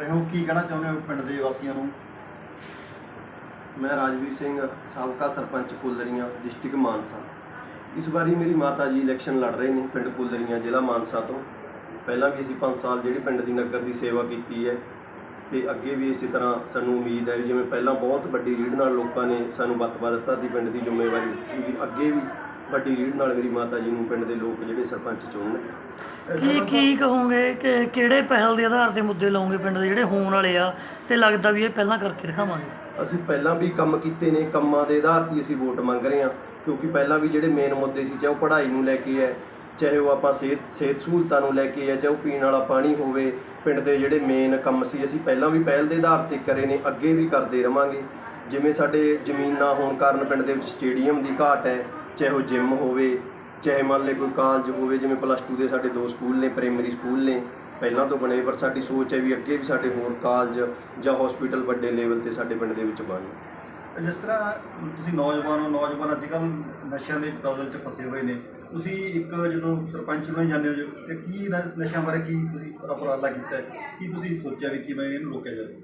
ਰਹੇ ਹੋ? ਕੀ ਕਹਿਣਾ ਚਾਹੁੰਦੇ ਹੋ ਪਿੰਡ ਦੇ ਵਾਸੀਆਂ ਨੂੰ? ਮੈਂ ਰਾਜਵੀਰ ਸਿੰਘ, ਸਾਬਕਾ ਸਰਪੰਚ ਪੁੱਲਰੀਆਂ, ਡਿਸਟ੍ਰਿਕਟ ਮਾਨਸਾ। ਇਸ ਵਾਰੀ ਮੇਰੀ ਮਾਤਾ ਜੀ ਇਲੈਕਸ਼ਨ ਲੜ ਰਹੇ ਨੇ ਪਿੰਡ ਪੁੱਲਰੀਆਂ, ਜ਼ਿਲ੍ਹਾ ਮਾਨਸਾ ਤੋਂ। ਪਹਿਲਾਂ ਵੀ ਅਸੀਂ 5 ਸਾਲ ਜਿਹੜੇ ਪਿੰਡ ਦੀ ਨਗਰ ਦੀ ਸੇਵਾ ਕੀਤੀ ਹੈ ਤੇ ਅੱਗੇ ਵੀ ਇਸੇ ਤਰ੍ਹਾਂ ਸਾਨੂੰ ਉਮੀਦ ਹੈ ਵੀ ਜਿਵੇਂ ਪਹਿਲਾਂ ਬਹੁਤ ਵੱਡੀ ਰੀੜ ਨਾਲ ਲੋਕਾਂ ਨੇ ਸਾਨੂੰ ਬਤਵਾ ਦਿੱਤਾ ਦੀ ਪਿੰਡ ਦੀ ਜ਼ਿੰਮੇਵਾਰੀ ਦਿੱਤੀ ਸੀ ਅੱਗੇ ਵੀ ਵੱਡੀ ਰੀੜ ਨਾਲ ਮੇਰੀ ਮਾਤਾ ਜੀ ਨੂੰ ਪਿੰਡ ਦੇ ਲੋਕ ਜਿਹੜੇ ਸਰਪੰਚ ਚੁਣਨ। ਕੀ ਕੀ ਕਹੋਗੇ ਕਿ ਕਿਹੜੇ ਪਹਿਲ ਦੇ ਆਧਾਰ ਤੇ ਮੁੱਦੇ ਲਾਉਂਗੇ ਪਿੰਡ ਦੇ ਜਿਹੜੇ ਹੋਣ ਵਾਲੇ ਆ ਤੇ ਲੱਗਦਾ ਵੀ ਇਹ ਪਹਿਲਾਂ ਕਰਕੇ ਦਿਖਾਵਾਂਗੇ? ਅਸੀਂ ਪਹਿਲਾਂ ਵੀ ਕੰਮ ਕੀਤੇ ਨੇ ਕੰਮਾਂ ਦੇ ਆਧਾਰ ਤੇ ਅਸੀਂ ਵੋਟ ਮੰਗ ਰਹੇ ਹਾਂ ਕਿਉਂਕਿ ਪਹਿਲਾਂ ਵੀ ਜਿਹੜੇ ਮੇਨ ਮੁੱਦੇ ਸੀ ਚਾਹੇ ਉਹ ਪੜ੍ਹਾਈ ਨੂੰ ਲੈ ਕੇ ਹੈ ਚਾਹੇ ਉਹ ਆਪਾਂ ਸਿਹਤ ਸਿਹਤ ਸਹੂਲਤਾਂ ਨੂੰ ਲੈ ਕੇ ਹੈ ਚਾਹੇ ਉਹ ਪੀਣ ਵਾਲਾ ਪਾਣੀ ਹੋਵੇ ਪਿੰਡ ਦੇ ਜਿਹੜੇ ਮੇਨ ਕੰਮ ਸੀ ਅਸੀਂ ਪਹਿਲਾਂ ਵੀ ਪਹਿਲ ਦੇ ਆਧਾਰ ਤੇ ਕਰੇ ਨੇ ਅੱਗੇ ਵੀ ਕਰਦੇ ਰਵਾਂਗੇ। ਜਿਵੇਂ ਸਾਡੇ ਜ਼ਮੀਨ ਨਾ ਹੋਣ ਕਾਰਨ ਪਿੰਡ ਦੇ ਵਿੱਚ ਸਟੇਡੀਅਮ ਦੀ ਘਾਟ ਹੈ ਚਾਹੇ ਉਹ ਜਿਮ ਹੋਵੇ ਚਾਹੇ ਮੰਨ ਲਓ ਕੋਈ ਕਾਲਜ ਹੋਵੇ ਜਿਵੇਂ ਪਲੱਸ 2 ਦੇ ਸਾਡੇ ਦੋ ਸਕੂਲ ਨੇ ਪ੍ਰਾਇਮਰੀ ਸਕੂਲ ਨੇ ਪਹਿਲਾਂ ਤੋਂ ਬਣੇ ਪਰ ਸਾਡੀ ਸੋਚ ਹੈ ਵੀ ਅੱਗੇ ਵੀ ਸਾਡੇ ਹੋਰ ਕਾਲਜ ਜਾਂ ਹਸਪੀਟਲ ਵੱਡੇ ਲੈਵਲ ਤੇ ਸਾਡੇ ਪਿੰਡ ਦੇ ਵਿੱਚ ਬਣਨ ਜਿਸ ਤਰ੍ਹਾਂ ਤੁਸੀਂ ਨੌਜਵਾਨ ਹੋ ਨੌਜਵਾਨ ਅੱਜ ਕੱਲ੍ਹ ਨਸ਼ਿਆਂ ਦੇ ਦਲਦਲ 'ਚ ਫਸੇ ਹੋਏ ਨੇ। ਤੁਸੀਂ ਇੱਕ ਜਦੋਂ ਸਰਪੰਚ ਨੂੰ ਜਾਂਦੇ ਹੋ ਜੋ ਤੇ ਕੀ ਨਸ਼ਿਆਂ ਬਾਰੇ ਕੀ ਤੁਸੀਂ ਉਪਰਾਲਾ ਕੀਤਾ? ਕੀ ਤੁਸੀਂ ਸੋਚਿਆ ਵੀ ਕਿਵੇਂ ਇਹਨੂੰ ਰੋਕਿਆ ਜਾਵੇ?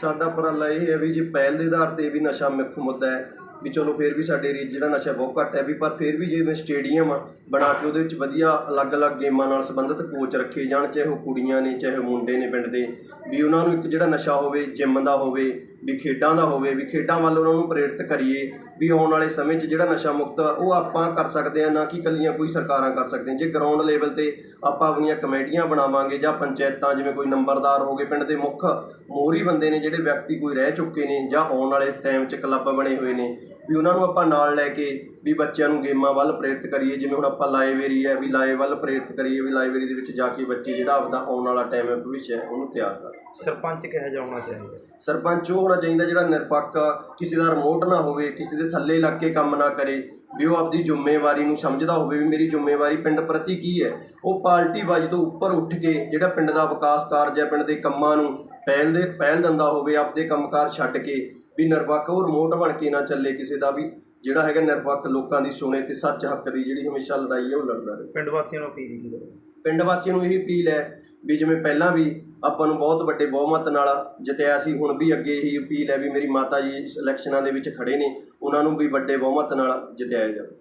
ਸਾਡਾ ਉਪਰਾਲਾ ਇਹ ਹੈ ਵੀ ਜੇ ਪਹਿਲ ਦੇ ਆਧਾਰ ਤੇ ਵੀ ਨਸ਼ਾ ਮੁੱਖ ਮੁੱਦਾ ਹੈ ਵੀ ਚਲੋ ਫਿਰ ਵੀ ਸਾਡੇ ਏਰੀਏ 'ਚ ਜਿਹੜਾ ਨਸ਼ਾ ਬਹੁਤ ਘੱਟ ਹੈ ਵੀ, ਪਰ ਫਿਰ ਵੀ ਜਿਵੇਂ ਸਟੇਡੀਅਮ ਆ ਬਣਾ ਕੇ ਉਹਦੇ ਵਿੱਚ ਵਧੀਆ ਅਲੱਗ-ਅਲੱਗ ਗੇਮਾਂ ਨਾਲ ਸੰਬੰਧਿਤ ਕੋਚ ਰੱਖੇ ਜਾਣ, ਚਾਹੇ ਉਹ ਕੁੜੀਆਂ ਨੇ, ਚਾਹੇ ਉਹ ਮੁੰਡੇ ਨੇ ਪਿੰਡ ਦੇ, ਵੀ ਉਹਨਾਂ ਨੂੰ ਇੱਕ ਜਿਹੜਾ ਨਸ਼ਾ ਹੋਵੇ ਜਿੰਮ ਦਾ ਹੋਵੇ, ਵੀ ਖੇਡਾਂ ਦਾ ਹੋਵੇ, ਵੀ ਖੇਡਾਂ ਵੱਲ ਉਹਨਾਂ ਨੂੰ ਪ੍ਰੇਰਿਤ ਕਰੀਏ, ਵੀ ਆਉਣ ਵਾਲੇ ਸਮੇਂ 'ਚ ਜਿਹੜਾ ਨਸ਼ਾ ਮੁਕਤ ਉਹ ਆਪਾਂ ਕਰ ਸਕਦੇ ਆ ਨਾ ਕਿ ਇਕੱਲੀਆਂ ਕੋਈ ਸਰਕਾਰਾਂ ਕਰ ਸਕਦੀਆਂ ਜੇ ਗਰਾਊਂਡ ਲੈਵਲ ਤੇ ਆਪਾਂ ਆਪਣੀਆਂ ਕਮੇਟੀਆਂ ਬਣਾਵਾਂਗੇ ਜਾਂ ਪੰਚਾਇਤਾਂ, ਜਿਵੇਂ ਕੋਈ ਨੰਬਰਦਾਰ ਹੋਗੇ ਪਿੰਡ ਦੇ ਮੁੱਖ ਮੋਹਰੀ ਬੰਦੇ ਨੇ ਜਿਹੜੇ ਵਿਅਕਤੀ ਕੋਈ ਰਹਿ ਚੁੱਕੇ ਨੇ ਜਾਂ ਆਉਣ ਵਾਲੇ ਟਾਈਮ 'ਚ ਕਲੱਬ ਬਣੇ ਹੋਏ ਨੇ ਵੀ ਉਹਨਾਂ ਨੂੰ ਆਪਾਂ ਨਾਲ ਲੈ ਕੇ ਵੀ ਬੱਚਿਆਂ ਨੂੰ ਗੇਮਾਂ ਵੱਲ ਪ੍ਰੇਰਿਤ ਕਰੀਏ ਜਿਵੇਂ ਹੁਣ ਆਪਾਂ ਲਾਇਬ੍ਰੇਰੀ ਹੈ ਵੀ ਲਾਇਬ ਵੱਲ ਪ੍ਰੇਰਿਤ ਕਰੀਏ ਵੀ ਲਾਇਬ੍ਰੇਰੀ ਦੇ ਵਿੱਚ ਜਾ ਕੇ ਬੱਚੇ ਜਿਹੜਾ ਆਪਦਾ ਆਉਣ ਵਾਲਾ ਟਾਈਮ ਹੈ ਭਵਿੱਖ ਹੈ ਉਹਨੂੰ ਤਿਆਰ ਕਰਨ ਸਰਪੰਚ ਕਿਹੋ ਜਿਹਾ ਹੋਣਾ ਚਾਹੀਦਾ? ਸਰਪੰਚ ਉਹ ਹੋਣਾ ਚਾਹੀਦਾ ਜਿਹੜਾ ਨਿਰਪੱਖ ਕਿਸੇ ਦਾ ਰਿਮੋਟ ਨਾ ਹੋਵੇ ਕਿਸੇ ਦੇ ਥੱਲੇ ਲੱਗ ਕੇ ਕੰਮ ਨਾ ਕਰੇ ਵੀ ਉਹ ਆਪਦੀ ਜ਼ਿੰਮੇਵਾਰੀ ਨੂੰ ਸਮਝਦਾ ਹੋਵੇ ਵੀ ਮੇਰੀ ਜ਼ਿੰਮੇਵਾਰੀ ਪਿੰਡ ਪ੍ਰਤੀ ਕੀ ਹੈ। ਉਹ ਪਾਰਟੀ ਬਾਜ ਤੋਂ ਉੱਪਰ ਉੱਠ ਕੇ ਜਿਹੜਾ ਪਿੰਡ ਦਾ ਵਿਕਾਸ ਕਾਰਜ ਹੈ ਪਿੰਡ ਦੇ ਕੰਮਾਂ ਨੂੰ ਪਹਿਲ ਦੇ ਪਹਿਲ ਦਿੰਦਾ ਹੋਵੇ ਆਪਦੇ ਕੰਮਕਾਰ ਛੱਡ ਕੇ ਵੀ ਨਿਰਪੱਖ ਉਹ ਰਿਮੋਟ ਬਣ ਕੇ ਨਾ ਚੱਲੇ ਕਿਸੇ ਦਾ ਵੀ ਜਿਹੜਾ ਹੈਗਾ ਨਿਰਪੱਖ ਲੋਕਾਂ ਦੀ ਸੁਣੇ ਤੇ ਸੱਚ ਹੱਕ ਦੀ ਜਿਹੜੀ ਹਮੇਸ਼ਾ ਲੜਾਈ ਹੈ ਉਹ ਲੜਦਾ ਰਹੇ। ਪਿੰਡ ਵਾਸੀਆਂ ਨੂੰ ਅਪੀਲ ਕਰੋ? ਪਿੰਡ ਵਾਸੀਆਂ ਨੂੰ ਇਹ ਅਪੀਲ ਹੈ ਵੀ ਜਿਵੇਂ ਪਹਿਲਾਂ ਵੀ ਆਪਾਂ ਨੂੰ ਬਹੁਤ ਵੱਡੇ ਬਹੁਮਤ ਨਾਲ ਜਿੱਤਿਆ ਸੀ ਹੁਣ ਵੀ ਅੱਗੇ ਇਹੀ ਅਪੀਲ ਹੈ ਵੀ ਮੇਰੀ ਮਾਤਾ ਜੀ ਇਸ ਇਲੈਕਸ਼ਨਾਂ ਦੇ ਵਿੱਚ ਖੜੇ ਨੇ ਉਹਨਾਂ ਨੂੰ ਵੀ ਵੱਡੇ ਬਹੁਮਤ ਨਾਲ ਜਿਤਾਇਆ ਜਾਵੇ।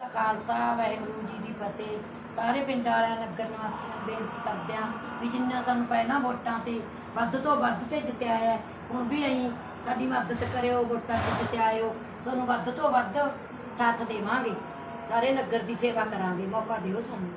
ਖਾਲਸਾ ਵਾਹਿਗੁਰੂ ਜੀ ਦੀ ਫਤਿਹ। ਸਾਰੇ ਪਿੰਡ ਵਾਲਿਆਂ ਨਗਰ ਨਿਵਾਸੀਆਂ ਨੂੰ ਬੇਨਤੀ ਕਰਦੇ ਹਾਂ ਵੀ ਜਿੰਨਾ ਸਾਨੂੰ ਪਹਿਲਾਂ ਵੋਟਾਂ ਤੇ ਵੱਧ ਤੋਂ ਵੱਧ ਤੇ ਜਿੱਤਿਆ ਹੈ ਹੁਣ ਵੀ ਅਸੀਂ ਸਾਡੀ ਮਦਦ ਕਰਿਓ, ਵੋਟਾਂ 'ਚ ਜਿੱਤਿਆਇਓ ਤੁਹਾਨੂੰ ਵੱਧ ਤੋਂ ਵੱਧ ਸਾਥ ਦੇਵਾਂਗੇ। ਸਾਰੇ ਨਗਰ ਦੀ ਸੇਵਾ ਕਰਾਂਗੇ। ਮੌਕਾ ਦਿਓ ਸਾਨੂੰ।